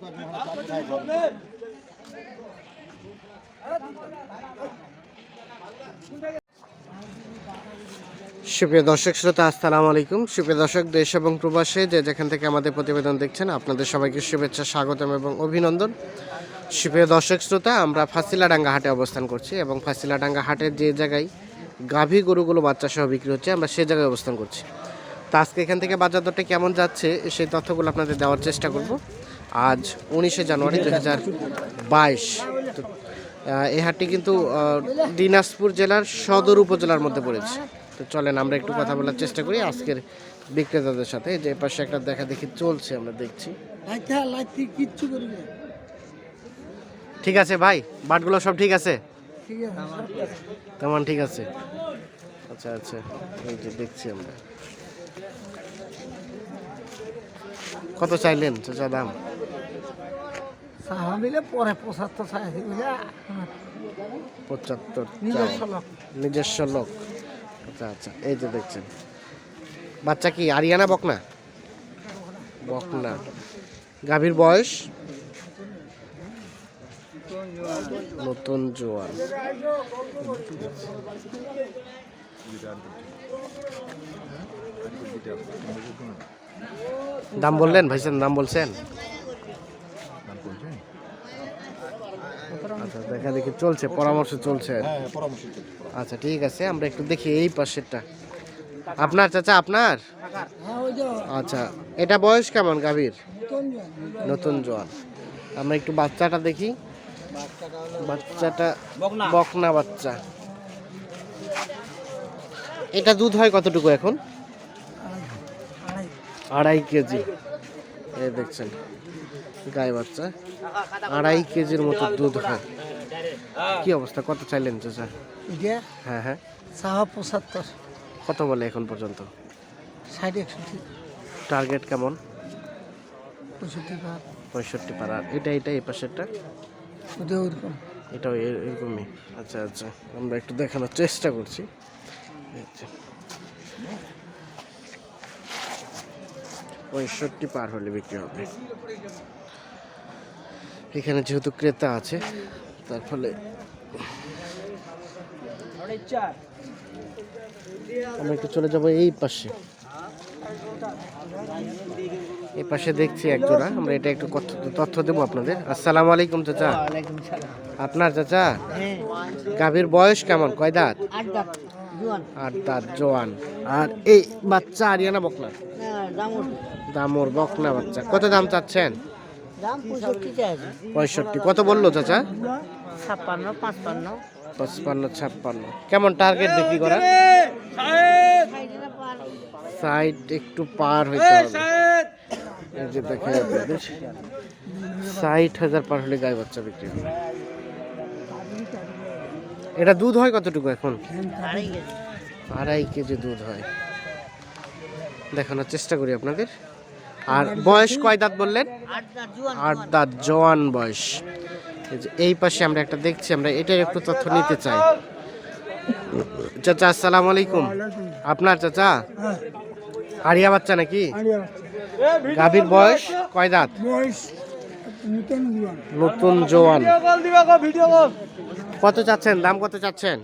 সুপ্রিয় দর্শক শ্রোতা, আসসালামু আলাইকুম। সুপ্রিয় দর্শক, দেশ এবং প্রবাসে যে যেখান থেকে আমাদের প্রতিবেদন দেখছেন, আপনাদের সবাইকে শুভেচ্ছা, স্বাগতম এবং অভিনন্দন। সুপ্রিয় দর্শক শ্রোতা, আমরা ফাঁসিলাডাঙ্গা হাটে অবস্থান করছি এবং ফাঁসিলাডাঙ্গা হাটের যে জায়গায় গাভী গরুগুলো বাচ্চা সহ বিক্রি হচ্ছে, আমরা সেই জায়গায় অবস্থান করছি। তো আজকে এখান থেকে বাজার দরটা কেমন যাচ্ছে, সেই তথ্যগুলো আপনাদের দেওয়ার চেষ্টা করব। আজ উনিশে জানুয়ারি দু হাজার বাইশ। এই হাটটি কিন্তু দিনাজপুর জেলার সদর উপজেলার মধ্যে পড়েছে। তো চলেন আমরা একটু কথা বলার চেষ্টা করি আজকের বিক্রেতাদের সাথে। যে পাশে একটা দেখা দেখি চলছে আমরা দেখছি। ঠিক আছে ভাই বাটগুলো সব ঠিক আছে? ঠিক আছে। তেমন ঠিক আছে? আচ্ছা আচ্ছা এই যে দেখছি আমরা। কত চাইলেন চাচা দাম? সাহা মিলে পরে পঁচাত্তর চাইছি বুঝলে পঁচাত্তর নিজস্ব লোক। নিজস্ব লোক। আচ্ছা আচ্ছা এই যে দেখছেন। বাচ্চা কি আরিয়ানা বকনা? বকনা। গাভীর বয়স? নতুন জোয়ান। দাম বললেন ভাইসান দাম বলছেন আচ্ছা দেখা দেখি চলছে পরামর্শ চলছে। আচ্ছা ঠিক আছে আমরা একটু দেখি এই পাশেরটা। আপনার চাচা আপনার? হ্যাঁ ওই যে আচ্ছা এটা বয়স কেমন গাভীর? নতুন। জোয়ান। আমরা একটু বাচ্চাটা দেখি। বাচ্চাটা বকনা বাচ্চা। এটা দুধ হয় কতটুকু এখন? আড়াই। আড়াই কেজি। এই দেখছেন। গায়ে বাচ্চা। আড়াই কেজির মতো দুধ হয়। কি অবস্থা? কত চাইলেন চাচা? হ্যাঁ হ্যাঁ। সাহা পঁচাত্তর। কত বলে এখন পর্যন্ত? ষাট একষট্টি। টার্গেট কেমন? পঁয়ষট্টি ভাগ পঁয়ষট্টি পার। আর এটা এটা এই পাশেরটা? ওটা ওইরকম এটাও এর- এরকমই। আচ্ছা আচ্ছা। আমরা একটু দেখানোর চেষ্টা করছি। যে। পঁয়ষট্টি পার হলে বিক্রি হবে। এখানে যেহেতু ক্রেতা আছে তার ফলে আমরা একটু চলে যাব এই পাশে। এই পাশে দেখছি একজোড়া আমরা এটা একটু তথ্য দেবো আপনাদের। আসসালামু আলাইকুম চাচা। আপনার চাচা? হ্যাঁ। গাভীর বয়স কেমন? কয় দাঁত? আর দাঁত। জোয়ান। আর এই বাচ্চা আরিয়ানা বকনা? দাম দামোর বকনা বাচ্চা। কত দাম চাচ্ছেন? পঁয়ষট্টি চাইছে কত বলল চাচা? ছাপ্পান্ন পাঁচপান্ন। পঁচপান্ন ছাপ্পান্ন। কেমন টার্গেট বিক্রি করা? সাইড একটু পার হইতে হবে। যে দেখেন আপনাদের ষাট হাজার পার হলে গায়ে বাচ্চা বিক্রি হবে। এটা দুধ হয় কতটুকু এখন? আড়াই কেজি দুধ হয়। দেখানোর চেষ্টা করি আপনাদের। আর বয়স কয় দাঁত বললেন? আট দাঁত জোয়ান জওয়ান বয়স। এই পাশে আমরা একটা দেখছি আমরা এটার একটু তথ্য নিতে চাই। চাচা আসসালামু আলাইকুম। আপনার চাচা? আরিয়া বাচ্চা নাকি? গাভীর বয়স কয় দাঁত? নতুন জোয়ান। কত চাচ্ছেন? দাম কত চাচ্ছেন?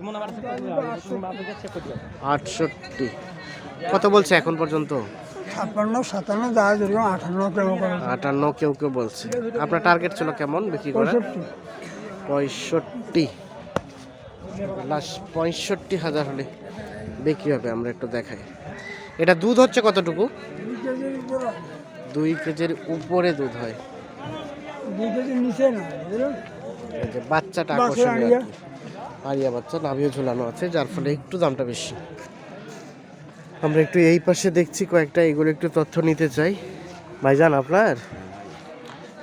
আটষট্টি। কত বলছে এখন পর্যন্ত? ছাপ্পান্ন সাতান্ন ধরুন আঠান্ন কেমন করে আটান্ন কেউ কেউ বলছে। আপনার টার্গেট ছিল কেমন বিক্রি করা? পঁয়ষট্টি। লাস্ট পঁয়ষট্টি হাজার হলে বিক্রি হবে আমরা একটু দেখাই। এটা দুধ হচ্ছে কতটুকু? দুই কেজির উপরে দুধ হয়। বাচ্চাটা আকর্ষণীয় আরিয়া। আরিয়া বাচ্চা নাভিও ঝুলানো আছে যার ফলে একটু দামটা বেশি। আমরা একটু এই পাশে দেখছি কয়েকটা এগুলো একটু তথ্য নিতে চাই। ভাইজান আপনার?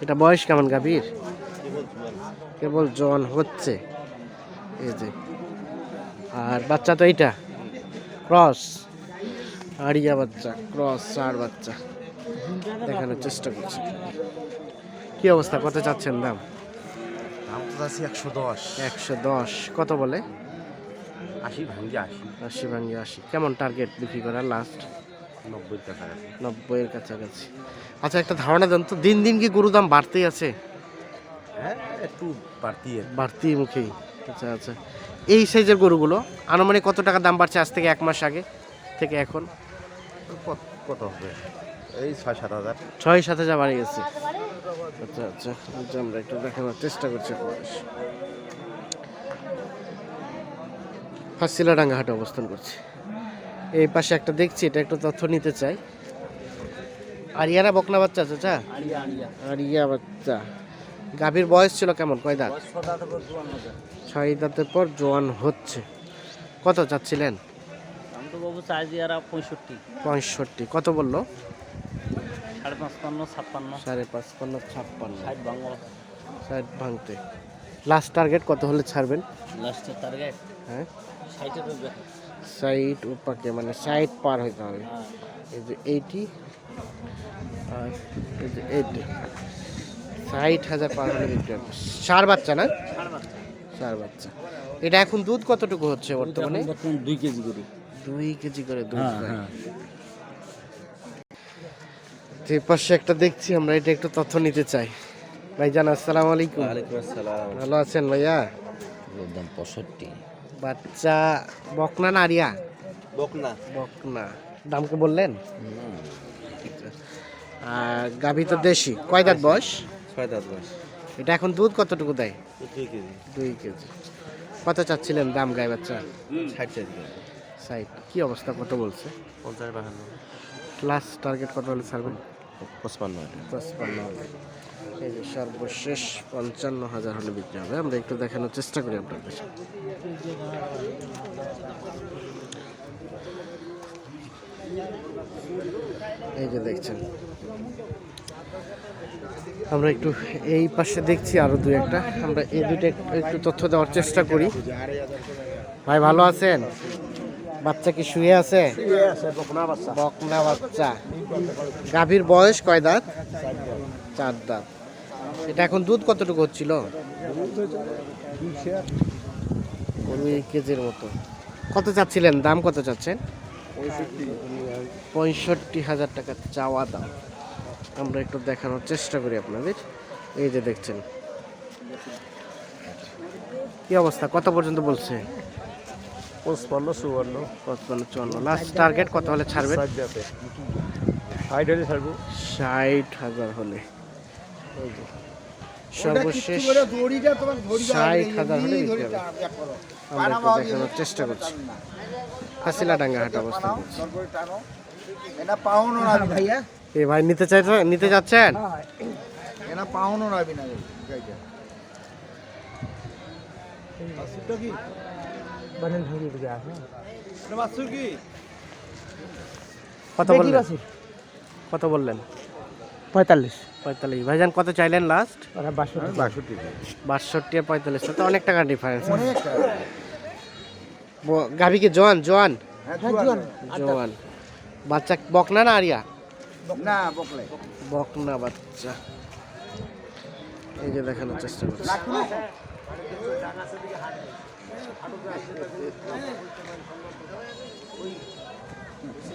এটা বয়স কেমন গাভীর? কেবল জন হচ্ছে। এই যে। আর বাচ্চা তো এইটা। ক্রস। আড়িয়া বাচ্চা ক্রস চার বাচ্চা। দেখানোর চেষ্টা করছি। কি অবস্থা? কত চাচ্ছেন দাম? দাম তো আছে একশো দশ। একশো দশ। কত বলে? আশি ভাঙ্গি আশি। আশি ভাঙ্গি আশি। কেমন টার্গেট বিক্রি করার লাস্ট নব্বই কাছাকাছি। নব্বইয়ের কাছাকাছি। আচ্ছা একটা ধারণা দেন তো দিন দিন কি গরু দাম বাড়তেই আছে? হ্যাঁ একটু বাড়তি বাড়তি মুখেই। আচ্ছা আচ্ছা। এই সাইজের গরুগুলো আনুমানিক কত টাকা দাম বাড়ছে আজ থেকে এক মাস আগে থেকে এখন? কত কত হবে? এই ছয় সাত হাজার। ছয় সাত হাজার বাড়ে গেছে। আচ্ছা আচ্ছা। আচ্ছা, আমরা একটু দেখানোর চেষ্টা করছি আপনাদের ফাঁসিলাডাঙ্গা হাটে অবস্থান করছি। এই পাশে একটা দেখছি এটা একটু তথ্য নিতে চাই। আরিয়ারা বকনা বাচ্চা চাচা আরিয়া বাচ্চা। গাভীর বয়স ছিল কেমন? কয় দাঁত? ছয় দাঁতের পর জোয়ান হচ্ছে। কত চাচ্ছিলেন? তো বাবু চাই পঁয়ষট্টি। কত বলল? সাড়ে পাঁচপান্ন ছাপ্পান্ন। সাড়ে পাঁচপান্ন ছাপ্পান্ন। ষাট ভাঙতে। লাস্ট টার্গেট কত হলে ছাড়বেন? লাস্টের টার্গেট হ্যাঁ। সাইট উপাকে মানে সাইট পার হইতে হবে। হ্যাঁ এই যে এইটি আর এই যে এইটি। ষাট হাজার পার হলে বিক্রি হবে। সার বাচ্চা না? সার বাচ্চা। এটা এখন দুধ কতটুকু হচ্ছে বর্তমানে? বর্তমানে দুই কেজি করে। দুই কেজি করে দুধ হ্যাঁ হয়। যে পাশে একটা দেখছি আমরা এটা একটু তথ্য নিতে চাই। ভাইজান আসসালামু আলাইকুম। আসসালাম। ভালো আছেন ভাইয়া? দাম পঁয়ষট্টি। বাচ্চা বকনা না আরিয়া? বকনা। বকনা। দামকে বললেন? আর গাভী তো দেশি। কয় দাঁত বয়স? ছয় দাঁত বয়স। এটা এখন দুধ কতটুকু দেয়? দুই কেজি। দুই কেজি। কত চাচ্ছিলেন দাম গায়ে বাচ্চা? ষাট চার কেজি। সাইড কি অবস্থা? কত বলছে? পঞ্চাশ বাহান্ন। লাস্ট টার্গেট কত হলে ছাড়বেন? পঁচপান্ন। পঁচপান্ন। এই যে সর্বশেষ পঞ্চান্ন হাজার হলে বিক্রি হবে। আমরা একটু দেখানোর চেষ্টা করি আপনাদের। এই যে দেখছেন। আমরা একটু এই পাশে দেখছি আরও দুই একটা। আমরা এই একটু- একটু তথ্য দেওয়ার চেষ্টা করি। ভাই ভালো আছেন? বাচ্চা কি শুয়ে আছে? বকনা বাচ্চা। গাভীর বয়স কয় দাঁত? চার দাঁত। এটা এখন দুধ কতটুকু হচ্ছিল? দুই কেজির মতো। কত চাচ্ছিলেন? দাম কত চাচ্ছেন? পঁয়ষট্টি হাজার টাকা চাওয়া দাম। আমরা একটু দেখানোর চেষ্টা করি আপনাদের। এই যে দেখছেন। কি অবস্থা? কত পর্যন্ত বলছে? পঁচপান্ন চুয়ান্ন। পঁচপান্ন চুয়ান্ন। লাস্ট টার্গেট কত হলে ছাড়বে ষাট হলে ছাড়বো। ষাট হাজার হলে। যে। সর্বশেষ ষাট হাজার হলে বিক্রি হবে। আমরা একটু দেখানোর চেষ্টা করছি। হাসিলা ডাঙ্গা হাট নাবি ভাইয়া। এ ভাই নিতে চাই নিতে যাচ্ছেন? কত বললেন? কত বললেন? পঁয়তাল্লিশ। পঁয়তাল্লিশ। ভাইজান কত চাইলেন লাস্ট বাষট্টি। বাষট্টি। আর পঁয়তাল্লিশ তো অনেক টাকা। ডিফারেন্স গাভি কি জোয়ান? জোয়ান? হ্যাঁ জোয়ান। বাচ্চা বকনা না আরিয়া? না বকলে। বকনা বাচ্চা। এই যে দেখানোর চেষ্টা করছি।